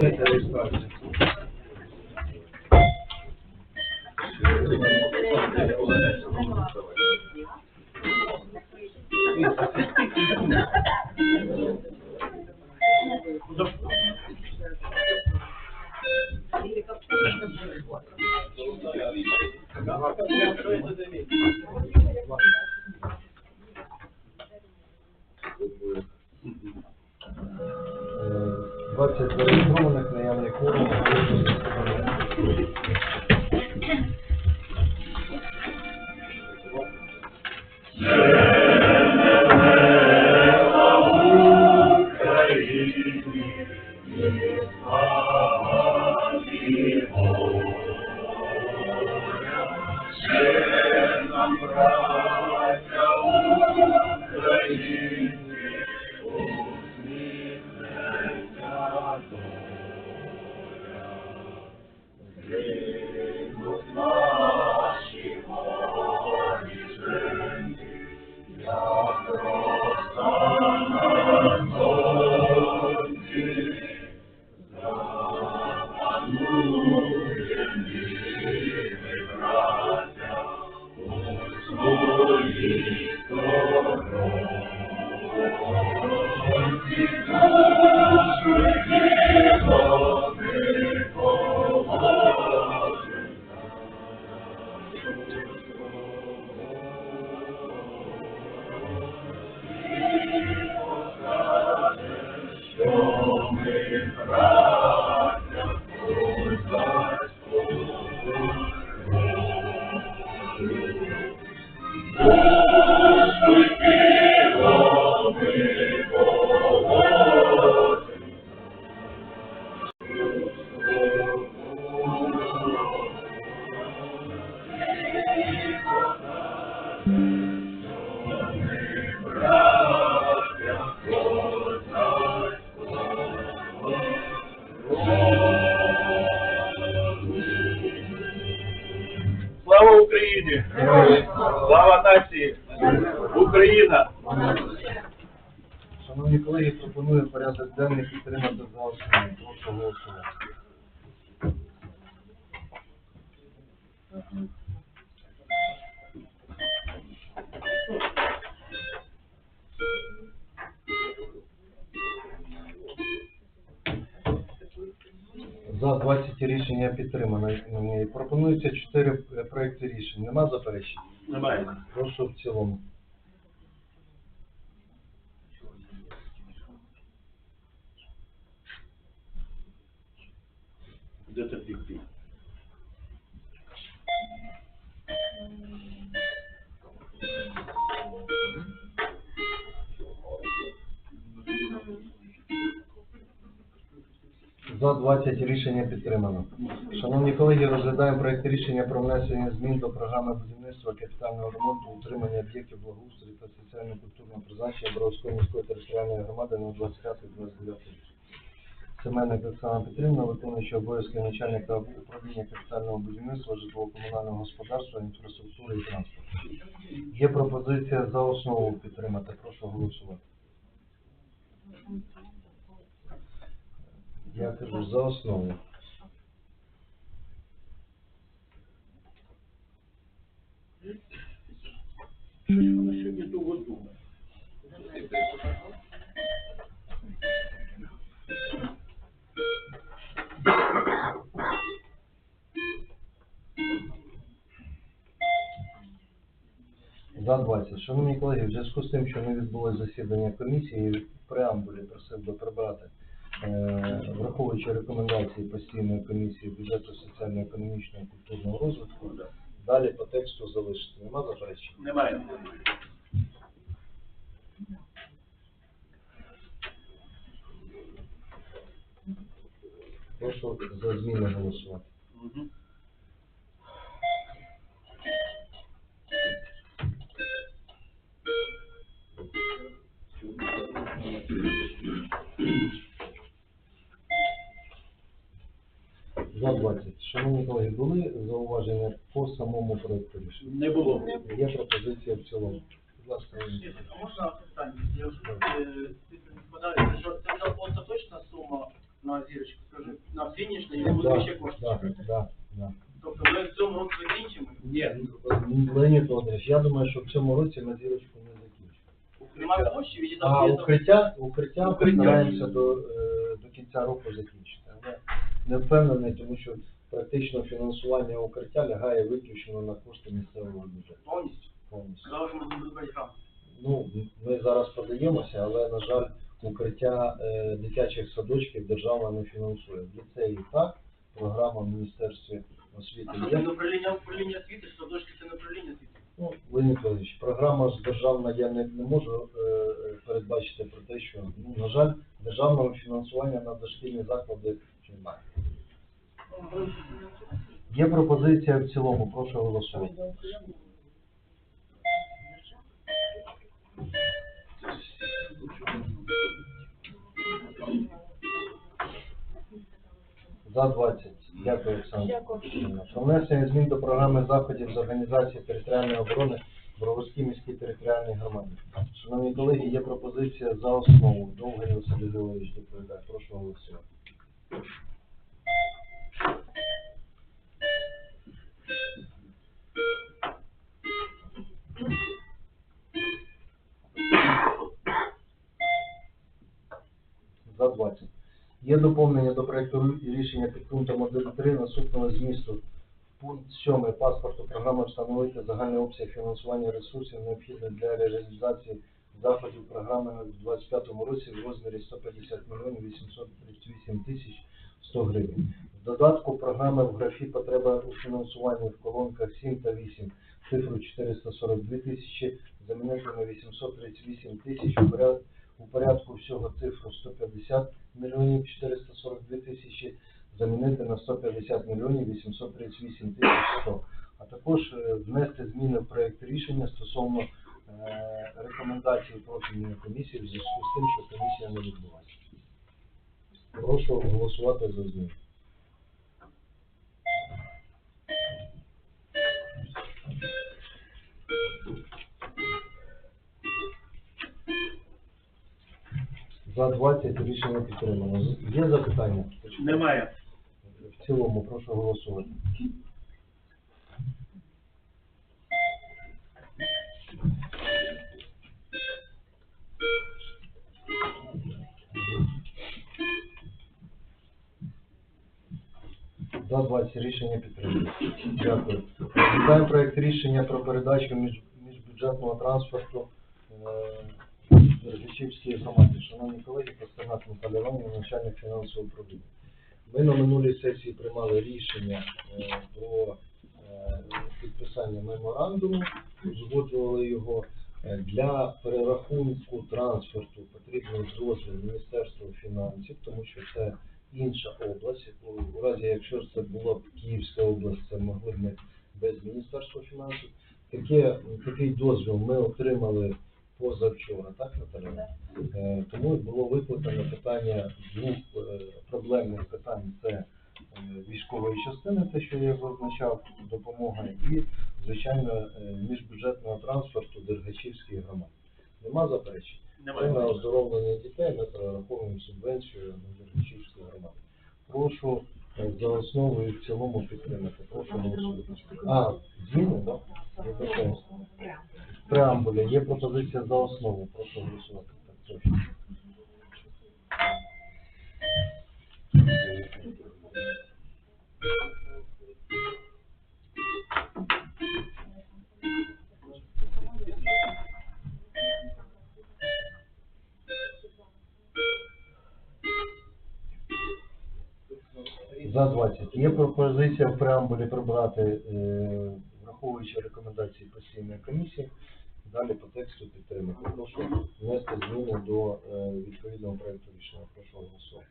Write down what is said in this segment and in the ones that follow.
Е, 20 зареєстрованих, наявних кворум. Слава Україні! Слава нації! Україна! Шановні колеги, пропоную порядок денний підтримати за основу. Прошу голосувати. За 20 рішення підтримано. Е, Пропонується 4 проекти рішень. Нема заперечень? Немає. Прошу в цілому. За 20 рішення підтримано. Шановні колеги, розглядаємо проект рішення про внесення змін до програми будівництва капітального ремонту утримання об'єктів благоустрою та соціально-культурного призначення Боровської міської територіальної громади на 25-29 рік. Семенник Оксана Петрівна, виконуючи обов'язки начальника управління капітального будівництва, житлово-комунального господарства, інфраструктури і транспорту. Є пропозиція за основу підтримати. Прошу голосувати. Я кажу за основу. Щось вона сьогодні довго думає. За 20. Шановні колеги, в зв'язку з тим, що не відбулося засідання комісії, в преамбулі просив би прибрати, враховуючи рекомендації постійної комісії бюджету соціально-економічного і культурного розвитку, далі по тексту залишити. Нема заперечень? Немає. Прошу за зміни голосувати. Мгм. Були зауваження по самому проекту рішення? Не було. Є пропозиція в цілому. Будь ласка, можна питання? Я вже е, що це вже остаточна сума на зірочку, скажи, на фініш, на нього буде ще кошти. Да, да, да. Тобто ми в цьому році закінчимо. Ні, Леонід Володимирович, я думаю, що в цьому році ми зірочку не закінчимо. Немає коштів, і А там є укриття, укриття Укриття. постараємося до, е, до кінця року закінчити. Але не впевнений, тому що практично фінансування укриття лягає виключно на кошти місцевого бюджету. повністю. повністю. Сказали, що ми будемо грант. Ну, ми зараз подаємося, але, на жаль, укриття е, дитячих садочків держава не фінансує. Ліцеї так, програма в Міністерстві освіти А що це є. не управління, управління освіти, що це не управління освіти? Ну, Леонід Володимирович, програма ж державна, я не, не можу е, передбачити про те, що, ну, на жаль, державного фінансування на дошкільні заклади немає. Є пропозиція в цілому, прошу голосувати. За 20. Дякую, Олександр. Про внесення змін до програми заходів з організації територіальної оборони Броварській міській територіальній громаді. Шановні колеги, є пропозиція за основу. Довгий Василь Григорович доповідає. Прошу голосувати. Є доповнення до проекту рішення під пунктом 1.3 наступного змісту. Пункт 7 паспорту програми встановити загальний обсяг фінансування ресурсів, необхідних для реалізації заходів програми в 2025 році в розмірі 150 мільйонів 838 тисяч 100 гривень. В додатку програми в графі потреба у фінансуванні в колонках 7 та 8 цифру 442 тисячі замінити на 838 тисяч у поряд- у порядку всього цифру 150 мільйонів 442 тисячі замінити на 150 мільйонів 838 тисяч 100. А також е, внести зміни в проєкт рішення стосовно е, рекомендацій профільної комісії в зв'язку з тим, що комісія не відбулася. Прошу голосувати за зміни. За 20 рішення підтримано. Є запитання? немає. В цілому прошу голосувати. За 20 рішення підтримано. Дякую. Розглядаємо проект рішення про передачу між, міжбюджетного транспорту е, Рожичівській громаді. Шановні колеги, Михайло Іванович, начальник фінансового управління. Ми на минулій сесії приймали рішення е, про е, підписання меморандуму, узгоджували його. Е, Для перерахунку транспорту потрібний дозвіл Міністерства фінансів, тому що це інша область. У- У разі, якщо це була б Київська область, це могли б ми без Міністерства фінансів. Таке, такий дозвіл ми отримали позавчора, так, Наталя? Е, Тому і було викликано питання двох е, проблемних питань. Це е, військової частини, те, що я зазначав, допомога, і, звичайно, е, міжбюджетного транспорту Дергачівської громади. Нема заперечень? Це на оздоровлення дітей ми перераховуємо субвенцію на Дергачівську громаду. Прошу за основу і в цілому підтримати. Прошу голосувати. А, зміни, так? Да? Преамбуля. є пропозиція за основу. Прошу голосувати. Так, точно. За 20. Є пропозиція в преамбулі прибрати, е, враховуючи рекомендації постійної комісії, далі по тексту підтримати. Прошу внести зміни до е, відповідного проекту рішення. Прошу голосувати.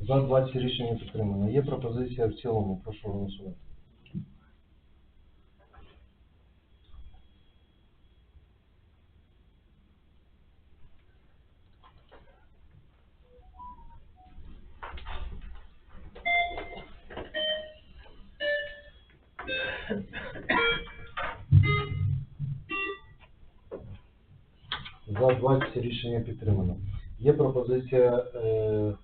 За 20 рішення підтримано. Є пропозиція в цілому. Прошу голосувати. За 20 рішення підтримано. Є пропозиція е, е,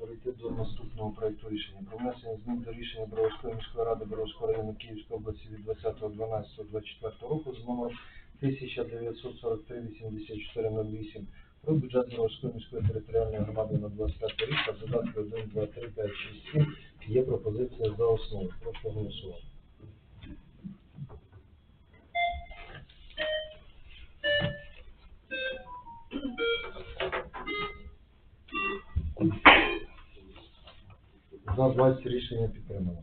перейти до наступного проекту рішення. Про внесення змін до рішення Броварської міської ради Броварського району Київської області від 20.12.24 року з номером 1943-8408 про бюджет Броварської міської територіальної громади на 25 рік та додатки 1, 2, 3, 5, 6, 7. Є пропозиція за основу. Прошу голосувати. За 20 рішення підтримано.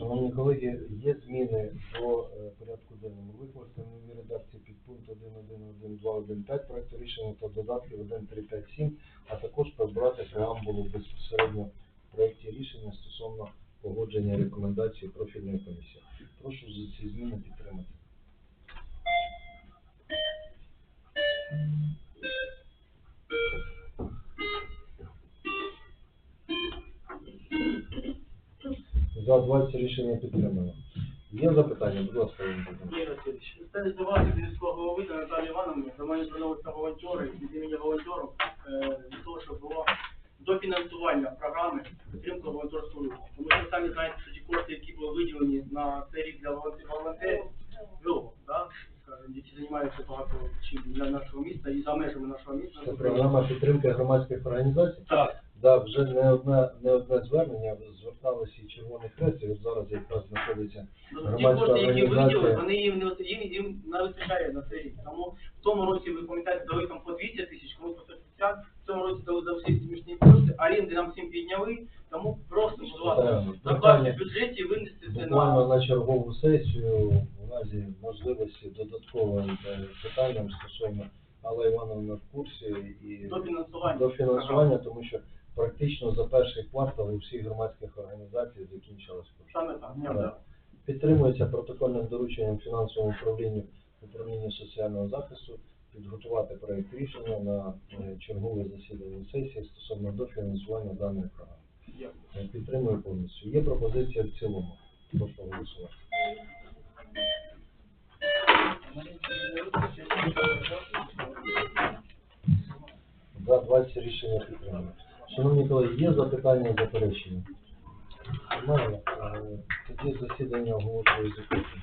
Шановні колеги, є зміни до е, порядку денному. Викласти в редакції під пункт 1.1.1.2.1.5 проекту рішення та додатки 1.3.5.7, а також прибрати преамбулу безпосередньо в проекті рішення стосовно погодження рекомендацій профільної комісії. Прошу за ці зміни підтримати. За 20 рішення підтримано. Є запитання, будь ласка, Ірина Петрівна. Ігор Васильович, це до вас, від міського голови та Наталії Івановни, до мене звернулися волонтери, від імені волонтерів, е, для того, щоб було дофінансування програми підтримки волонтерського руху. Тому що ви самі знаєте, що ті кошти, які були виділені на цей рік для волонтерів, волонтерів, ну, да, скажімо, які займаються багато чим для нашого міста і за межами нашого міста. Це програма підтримки громадських організацій. Так, Да, вже не одне, не одне звернення, зверталися і Червоний Хрест, і от зараз якраз знаходиться Ну, Ті громадська кошти, які організація. вони їм не їм, їм не вистачає на цей рік. Тому в тому році ви пам'ятаєте, дали там по 200 тисяч, комусь по 150, в цьому році дали за всі смішні кошти, оренди нам всім підняли, тому просто, будь ласка, Питання. закласти в бюджеті і винести це Буквально на на чергову сесію в разі можливості додатковим е, питанням стосовно Алла Івановна в курсі і до фінансування. до фінансування, тому що практично за перший квартал у всіх громадських організацій закінчилось кошти. Саме так, Да. да. Підтримується протокольним дорученням фінансовому управлінню управління соціального захисту підготувати проект рішення на е, чергове засідання сесії стосовно дофінансування даної програми. Дякую. Підтримую повністю. Є пропозиція в цілому. Прошу голосувати. За 20 рішення підтримано. Шановні колеги, є запитання, заперечення? Немає. Е, Тоді засідання оголошую закритим.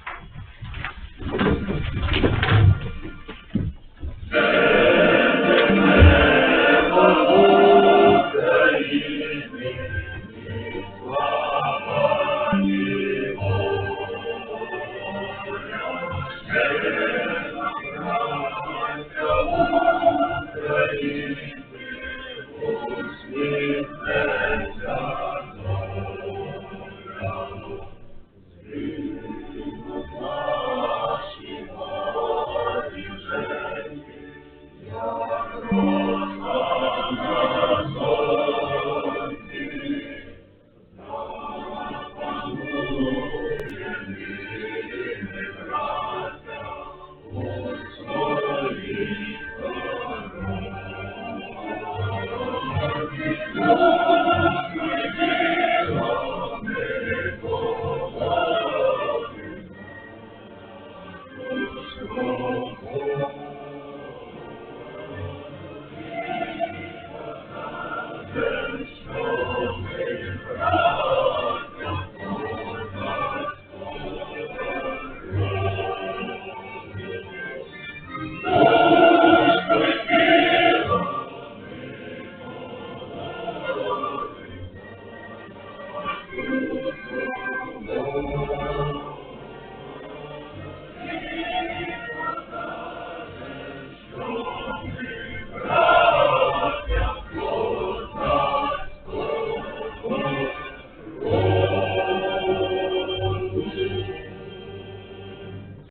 Lord.